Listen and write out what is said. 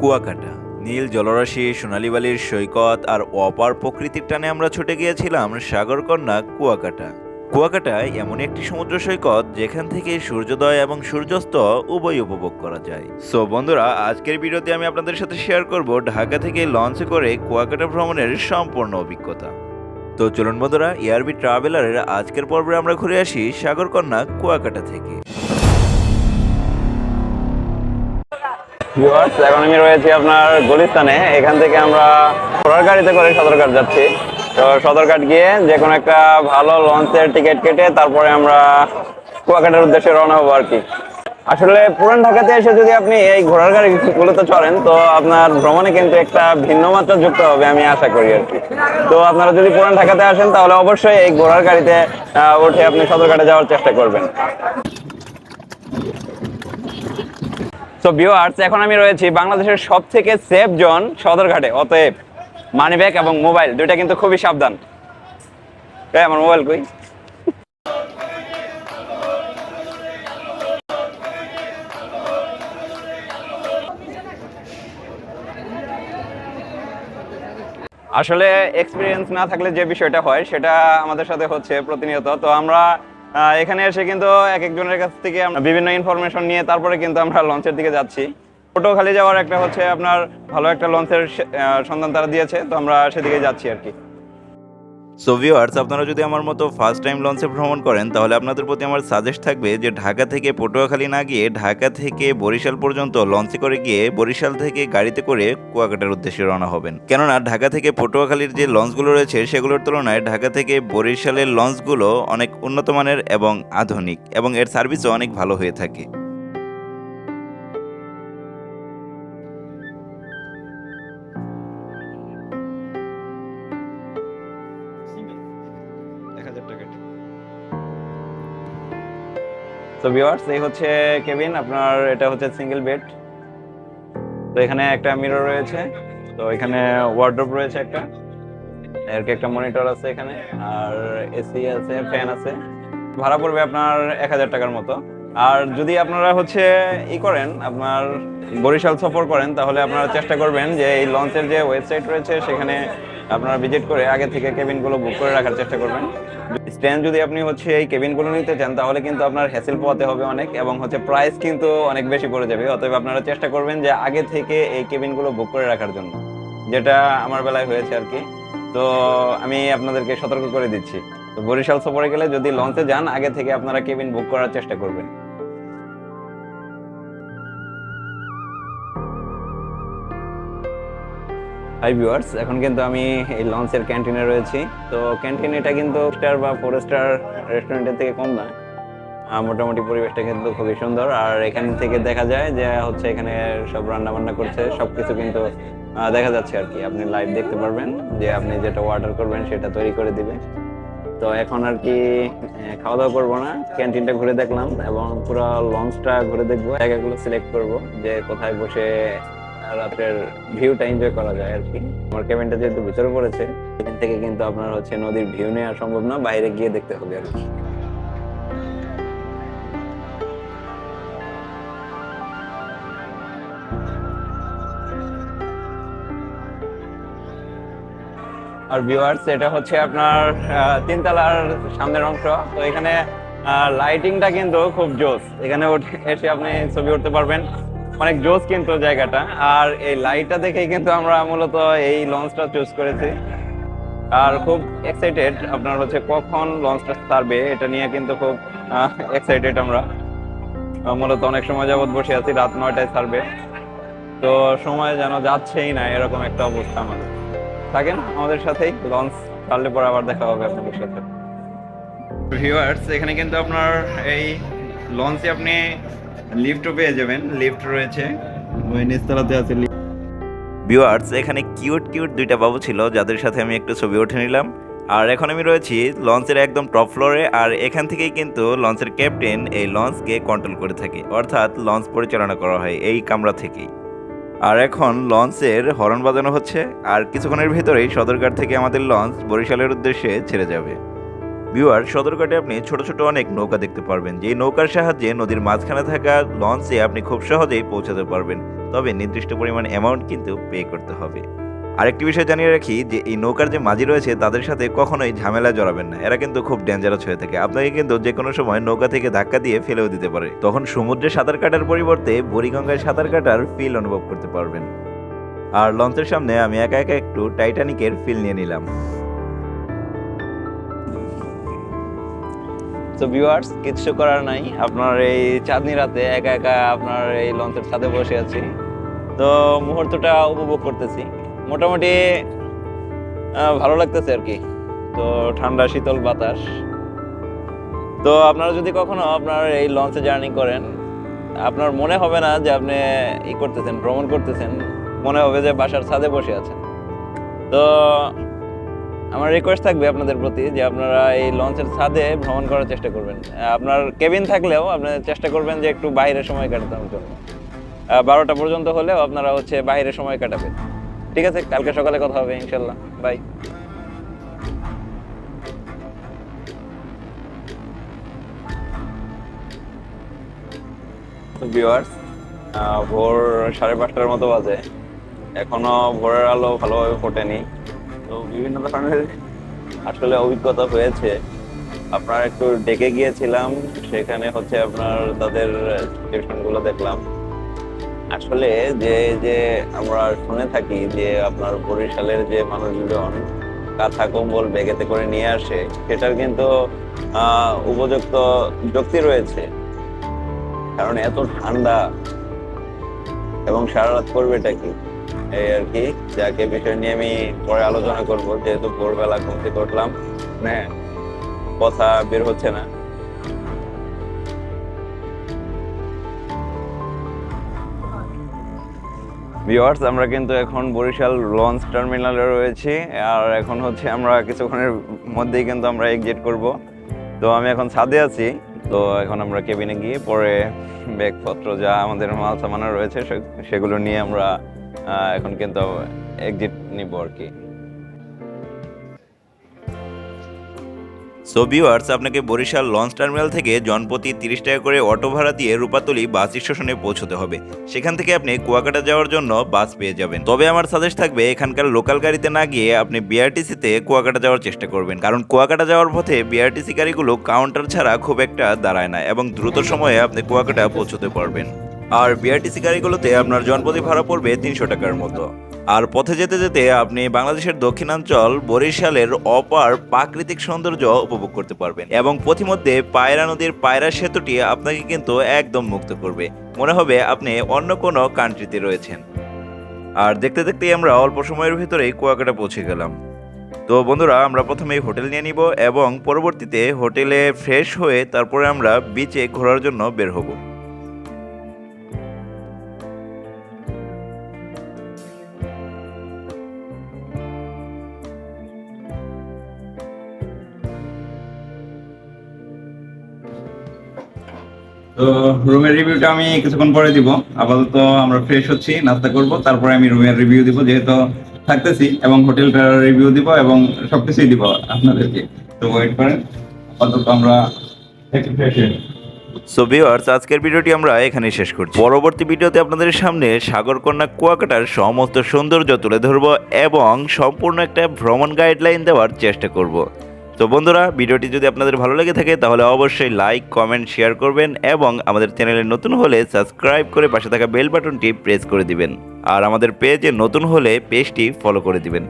কুয়াকাটা। নীল জলরাশি সোনালী বালির সৈকত আর অপার প্রকৃতির টানে আমরা ছুটে গিয়েছিলাম সাগরকন্যা কুয়াকাটা। কুয়াকাটা এমন একটি সমুদ্র সৈকত যেখান থেকে সূর্যোদয় এবং সূর্যাস্ত উভয় উপভোগ করা যায়। সো বন্ধুরা, আজকের ভিডিওতে আমি আপনাদের সাথে শেয়ার করব ঢাকা থেকে লঞ্চে করে কুয়াকাটা ভ্রমণের সম্পূর্ণ অভিজ্ঞতা। তো চলুন বন্ধুরা এয়ারবি ট্রাভেলারের আজকের পর্বে আমরা ঘুরে আসি সাগরকন্যা কুয়াকাটা থেকে। ভিউয়ার্স এখন আমি রয়েছি আপনার গুলিস্তানে। এখান থেকে আমরা ঘোড়ার গাড়িতে করে সদরঘাট যাচ্ছি। তো সদরঘাট গিয়ে যে কোনো একটা ভালো লঞ্চের টিকিট কেটে তারপরে আমরা কুয়াকাটার উদ্দেশ্যে রওনা হব আর কি। আসলে পুরান ঢাকাতে এসে যদি আপনি এই ঘোড়ার গাড়িগুলোতে চড়েন, তো আপনার ভ্রমণে কিন্তু একটা ভিন্ন মাত্রা যুক্ত হবে, আমি আশা করি আর কি। তো আপনারা যদি পুরান ঢাকাতে আসেন, তাহলে অবশ্যই এই ঘোড়ার গাড়িতে উঠে আপনি সদরঘাটে যাওয়ার চেষ্টা করবেন। তো ভিউয়ার্স এখন আমি রয়েছি বাংলাদেশের সব থেকে সেফ জোন সদরঘাটে। অতএব মানি ব্যাগ এবং মোবাইল দুইটা কিন্তু খুবই সাবধান। এই আমার মোবাইল কই? আসলে এক্সপিরিয়েন্স না থাকলে যে বিষয়টা হয়, সেটা আমাদের সাথে হচ্ছে প্রতিনিয়ত। তো আমরা এখানে এসে কিন্তু এক একজনের কাছ থেকে আমরা বিভিন্ন ইনফরমেশন নিয়ে তারপরে কিন্তু আমরা লঞ্চের দিকে যাচ্ছি। পটুয়াখালী যাওয়ার একটা হচ্ছে আপনার ভালো একটা লঞ্চের সন্ধান তারা দিয়েছে, তো আমরা সেদিকে যাচ্ছি আর কি। সো ভিউয়ার্স আপনারা যদি আমার মতো ফার্স্ট টাইম লঞ্চে ভ্রমণ করেন, তাহলে আপনাদের প্রতি আমার সাজেস্ট থাকবে যে ঢাকা থেকে পটুয়াখালী না গিয়ে ঢাকা থেকে বরিশাল পর্যন্ত লঞ্চে করে গিয়ে বরিশাল থেকে গাড়িতে করে কুয়াকাটার উদ্দেশ্যে রওনা হবেন। কেননা ঢাকা থেকে পটুয়াখালীর যে লঞ্চগুলো রয়েছে, সেগুলোর তুলনায় ঢাকা থেকে বরিশালের লঞ্চগুলো অনেক উন্নত মানের এবং আধুনিক এবং এর সার্ভিসও অনেক ভালো হয়ে থাকে। তো ভিউয়ার্স এই হচ্ছে কেবিন আপনার এটা হচ্ছে সিঙ্গেল বেড তো এখানে একটা মিরর রয়েছে। তো এখানে ওয়ার্ড্রোব রয়েছে একটা। এর একটা মনিটর আছে এখানে। আর এসি আছে ফ্যান আছে। ভাড়া পড়বে আপনার এক হাজার টাকার মতো। আর যদি আপনারা হচ্ছে ই করেন, আপনার বরিশাল সফর করেন, তাহলে আপনারা চেষ্টা করবেন যে এই লঞ্চের যে ওয়েবসাইট রয়েছে, সেখানে আপনারা ভিজিট করে আগে থেকে কেবিনগুলো বুক করে রাখার চেষ্টা করবেন। স্ট্যান্ড যদি আপনি হচ্ছে এই কেবিনগুলো নিতে চান, তাহলে কিন্তু আপনার হ্যাসেল পোয়াতে হবে অনেক এবং হচ্ছে প্রাইস কিন্তু অনেক বেশি পড়ে যাবে। অতএব আপনারা চেষ্টা করবেন যে আগে থেকে এই কেবিনগুলো বুক করে রাখার জন্য, যেটা আমার বেলায় হয়েছে আর কি। তো আমি আপনাদেরকে সতর্ক করে দিচ্ছি। তো বরিশাল সফরে গেলে যদি লঞ্চে যান, আগে থেকে আপনারা কেবিন বুক করার চেষ্টা করবেন। হাই ভিউয়ার্স এখন কিন্তু আমি এই লঞ্চের ক্যান্টিনে রয়েছি। তো ক্যান্টিন এটা কিন্তু স্টার বা ফোর স্টার রেস্টুরেন্টের থেকে কম না। মোটামুটি পরিবেশটা কিন্তু খুবই সুন্দর। আর এখান থেকে দেখা যায় যে হচ্ছে এখানে সব রান্না বান্না করছে, সবকিছু কিন্তু দেখা যাচ্ছে আর কি। আপনি লাইভ দেখতে পারবেন যে আপনি যেটা অর্ডার করবেন সেটা তৈরি করে দিবে। তো এখন আর কি খাওয়া দাওয়া করব না। ক্যান্টিনটা ঘুরে দেখলাম এবং পুরো লঞ্চটা ঘুরে দেখব। জায়গাগুলো সিলেক্ট করব যে কোথায় বসে রাতের ভিউটা এনজয় করা যায় আর কি। আমার কেবিনটা যেহেতু ভিতরে পড়েছে, এখান থেকে কিন্তু আপনার হচ্ছে নদীর ভিউ নেওয়া সম্ভব না, বাইরে গিয়ে দেখতে হবে আর কি। আর ভিউয়ার্স এটা হচ্ছে আপনার তিনতলার সামনের অংশ। তো এখানে লাইটিংটা কিন্তু খুব জোস। এখানে এসে আপনি ছবি উঠতে পারবেন। অনেক জোস কিন্তু জায়গাটা। আর এই লাইটটা দেখেই কিন্তু আমরা মূলত এই লঞ্চটা চুজ করেছি। আর খুব এক্সাইটেড আপনার হচ্ছে কখন লঞ্চটা ছাড়বে এটা নিয়ে কিন্তু খুব এক্সাইটেড আমরা। মূলত অনেক সময় যাবত বসে আছি, রাত নয়টায় ছাড়বে তো সময় যেন যাচ্ছেই না, এরকম একটা অবস্থা আমাদের। থাকেন আমাদের সাথেই লঞ্চ ছাড়লে পরে আবার দেখা হবে আপনাদের সাথে। ভিউয়ার্স এখানে কিন্তু আপনার এই লঞ্চে আপনি লিফটও পেয়ে যাবেন লিফট রয়েছে। ওই নিচতলাতে আছে ভিউয়ার্স এখানে কিউট কিউট দুইটা বাবু ছিল যাদের সাথে আমি একটু ছবি উঠে নিলাম। আর এখন আমি রয়েছি লঞ্চের একদম টপ ফ্লোরে আর এখান থেকেই কিন্তু লঞ্চের ক্যাপ্টেন এই লঞ্চকে কন্ট্রোল করে থাকে। অর্থাৎ লঞ্চ পরিচালনা করা হয় এই কামরা থেকেই। আর এখন লঞ্চের হরন বাজানো হচ্ছে আর কিছুক্ষণের ভেতরেই সদরঘাট থেকে আমাদের লঞ্চ বরিশালের উদ্দেশ্যে ছেড়ে যাবে। ভিউয়ার, সদরঘাটে আপনি ছোট ছোট অনেক নৌকা দেখতে পারবেন। যেই নৌকার সাহায্যে নদীর মাঝখানে থাকা লঞ্চে আপনি খুব সহজেই পৌঁছাতে পারবেন। তবে নির্দিষ্ট পরিমাণ অ্যামাউন্ট কিন্তু পে করতে হবে। আরেকটি বিষয় জানিয়ে রাখি যে, এই নৌকার যে মাঝি রয়েছে, তাদের সাথে কখনোই ঝামেলা জড়াবেন না। এরা কিন্তু খুব ডেঞ্জারাস হয়ে থাকে। আপনাকে কিন্তু যে কোনো সময় নৌকা থেকে ধাক্কা দিয়ে ফেলেও দিতে পারে। তখন সমুদ্রে সাঁতার কাটার পরিবর্তে বুড়িগঙ্গায় সাঁতার কাটার ফিল অনুভব করতে পারবেন। আর লঞ্চের সামনে আমি একা একা একটু টাইটানিকের ফিল নিয়ে নিলাম। তো ভিউয়ার্স কিচ্ছু করার নাই। আপনার এই চাঁদনি রাতে একা একা আপনার এই লঞ্চের ছাদে বসে আছি। তো মুহূর্তটা উপভোগ করতেছি। মোটামুটি ভালো লাগতেছে আর কি। তো ঠান্ডা, শীতল বাতাস। তো আপনারা যদি কখনো আপনার এই লঞ্চে জার্নি করেন, আপনার মনে হবে না যে আপনি ই করতেছেন, ভ্রমণ করতেছেন। মনে হবে যে বাসার ছাদে বসে আছেন। তো আমার রিকোয়েস্ট থাকবে আপনাদের প্রতি যে আপনারা এই লঞ্চের ছাদে ভ্রমণ করার চেষ্টা করবেন। আপনার কেবিন থাকলেও আপনি চেষ্টা করবেন যে একটু বাইরে সময় কাটানোর জন্য। বারোটা পর্যন্ত হলেও আপনারা হচ্ছে বাইরে সময় কাটাবেন। ঠিক আছে? কালকে সকালে কথা হবে, ইনশাল্লাহ। বাই ভিউয়ার্স ভোর সাড়ে পাঁচটার মতো বাজে। এখনও ভোরের আলো ভালোভাবে ফোটেনি। তো বিভিন্ন ধরনের আসলে অভিজ্ঞতা হয়েছে। আপনার একটু ডেকে গিয়েছিলাম, সেখানে হচ্ছে আপনার তাদের স্টেশনগুলো দেখলাম। আসলে যে যে আমরা শুনে থাকি যে, আপনার বরিশালের যে মানুষজন কাঁথা কম্বল বেগেতে করে নিয়ে আসে, সেটার কিন্তু উপযুক্ত যুক্তি রয়েছে। কারণ এত ঠান্ডা এবং সারা রাত করবেটা কি? এই আর কি, যাকে বিষয় নিয়ে আমি পরে আলোচনা করব, যেহেতু ভোরবেলা ঘুম থেকে উঠলাম। মানে কথা বের হচ্ছে না। ভিওয়ার্স আমরা কিন্তু এখন বরিশাল লঞ্চ টার্মিনালে রয়েছি, আর এখন হচ্ছে আমরা কিছুক্ষণের মধ্যেই কিন্তু আমরা এক্সিট করব। তো আমি এখন ছাদে আছি, তো এখন আমরা কেবিনে গিয়ে পরে ব্যাগপত্র যা আমাদের মাল সামানা রয়েছে সেগুলো নিয়ে আমরা এখন কিন্তু এক্সিট নিব আর কি। সো ভিউয়ার্স আপনাকে বরিশাল লঞ্চ টার্মিনাল থেকে জনপ্রতি তিরিশ টাকা করে অটো ভাড়া দিয়ে রূপাতলি বাস স্টেশনে পৌঁছতে হবে। সেখান থেকে আপনি কুয়াকাটা যাওয়ার জন্য বাস পেয়ে যাবেন। তবে আমার সাজেস্ট থাকবে, এখানকার লোকাল গাড়িতে না গিয়ে আপনি বিআরটিসিতে কুয়াকাটা যাওয়ার চেষ্টা করবেন। কারণ কুয়াকাটা যাওয়ার পথে বিআরটিসি গাড়িগুলো কাউন্টার ছাড়া খুব একটা দাঁড়ায় না এবং দ্রুত সময়ে আপনি কুয়াকাটা পৌঁছতে পারবেন। আর বিআরটিসি গাড়িগুলোতে আপনার জনপ্রতি ভাড়া পড়বে তিনশো টাকার মতো। আর পথে যেতে যেতে আপনি বাংলাদেশের দক্ষিণাঞ্চল, বরিশালের অপার প্রাকৃতিক সৌন্দর্য উপভোগ করতে পারবেন এবং পথিমধ্যে পায়রা নদীর পায়রা সেতুটি আপনাকে কিন্তু একদম মুক্ত করবে। মনে হবে আপনি অন্য কোনো কান্ট্রিতে রয়েছেন। আর দেখতে দেখতেই আমরা অল্প সময়ের ভিতরেই কুয়াকাটা পৌঁছে গেলাম। তো বন্ধুরা, আমরা প্রথমেই হোটেল নিয়ে নিব এবং পরবর্তীতে হোটেলে ফ্রেশ হয়ে তারপরে আমরা বিচে ঘোরার জন্য বের হব। তো রুমের রিভিউটা আমি কিছুক্ষণ পরে দিব। আপাতত আমরা ফ্রেশ হচ্ছি, নাস্তা করব, তারপরে আমি রুমের রিভিউ দিব যেহেতু থাকতেছি এবং হোটেলটার রিভিউ দিব এবং সবকিছুই দিব আপনাদেরকে। তো ওয়েট করেন, আপাতত আমরা সো ভিউয়ার্স আজকের ভিডিওটি আমরা এখানে শেষ করছি। পরবর্তী ভিডিওতে আপনাদের সামনে সাগরকন্যা কুয়াকাটার সমস্ত সৌন্দর্য তুলে ধরব এবং সম্পূর্ণ একটা ভ্রমণ গাইডলাইন দেওয়ার চেষ্টা করব। তো বন্ধুরা, ভিডিওটি যদি আপনাদের ভালো লেগে থাকে, তাহলে অবশ্যই লাইক কমেন্ট শেয়ার করবেন এবং আমাদের চ্যানেলে নতুন হলে সাবস্ক্রাইব করে পাশে থাকা বেল বাটনটি প্রেস করে দিবেন। আর আমাদের পেজে নতুন হলে পেজটি ফলো করে দিবেন।